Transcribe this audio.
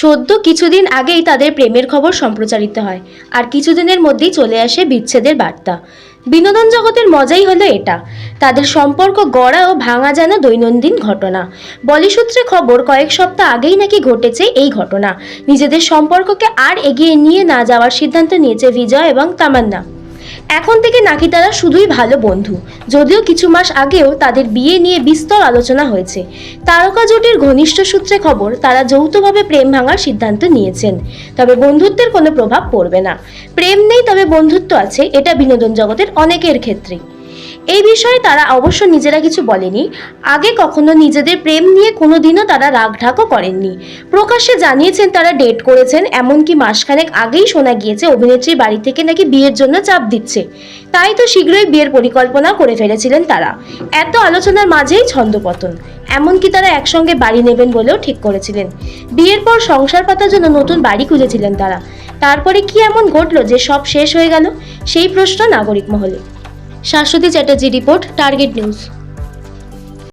সদ্য কিছুদিন আগেই তাদের প্রেমের খবর সম্প্রচারিত হয়, আর কিছুদিনের মধ্যেই চলে আসে বিচ্ছেদের বার্তা। বিনোদন জগতের মজাই হলো এটা। তাদের সম্পর্ক গড়া ও ভাঙা যেন দৈনন্দিন ঘটনা। বলি সূত্রে খবর, কয়েক সপ্তাহ আগেই নাকি ঘটেছে এই ঘটনা। নিজেদের সম্পর্ককে আর এগিয়ে নিয়ে না যাওয়ার সিদ্ধান্ত নিয়েছে বিজয় এবং তামান্না। এখন থেকে নাকি তারা শুধুই ভালো বন্ধু। যদিও কিছু মাস আগেও তাদের বিয়ে নিয়ে বিস্তর আলোচনা হয়েছে। তারকা জোটের ঘনিষ্ঠ সূত্রে খবর, তারা যৌথভাবে প্রেম ভাঙার সিদ্ধান্ত নিয়েছেন। তবে বন্ধুত্বের কোনো প্রভাব পড়বে না। প্রেম নেই তবে বন্ধুত্ব আছে, এটা বিনোদন জগতের অনেকের ক্ষেত্রেই। এই বিষয়ে তারা অবশ্য নিজেরা কিছু বলেনি। আগে কখনো নিজেদের প্রেম নিয়ে কোনোদিনও তারা রাগঢাকও করেননি। প্রকাশ্যে জানিয়েছেন তারা ডেট করেছেন, এমনকি মাসখানেক আগেই শোনা গিয়েছে অভিনেত্রীর বাড়ি থেকে নাকি বিয়ের জন্য চাপ দিচ্ছে। তাই তো শীঘ্রই বিয়ের পরিকল্পনা করে ফেলেছিলেন তারা। এত আলোচনার মাঝেই ছন্দপতন। এমনকি তারা একসঙ্গে বাড়ি নেবেন বলেও ঠিক করেছিলেন। বিয়ের পর সংসার পাতার জন্য নতুন বাড়ি খুঁজেছিলেন তারা। তারপরে কি এমন ঘটলো যে সব শেষ হয়ে গেল? সেই প্রশ্ন নাগরিক মহলে। Saswati Chatterjee report target news.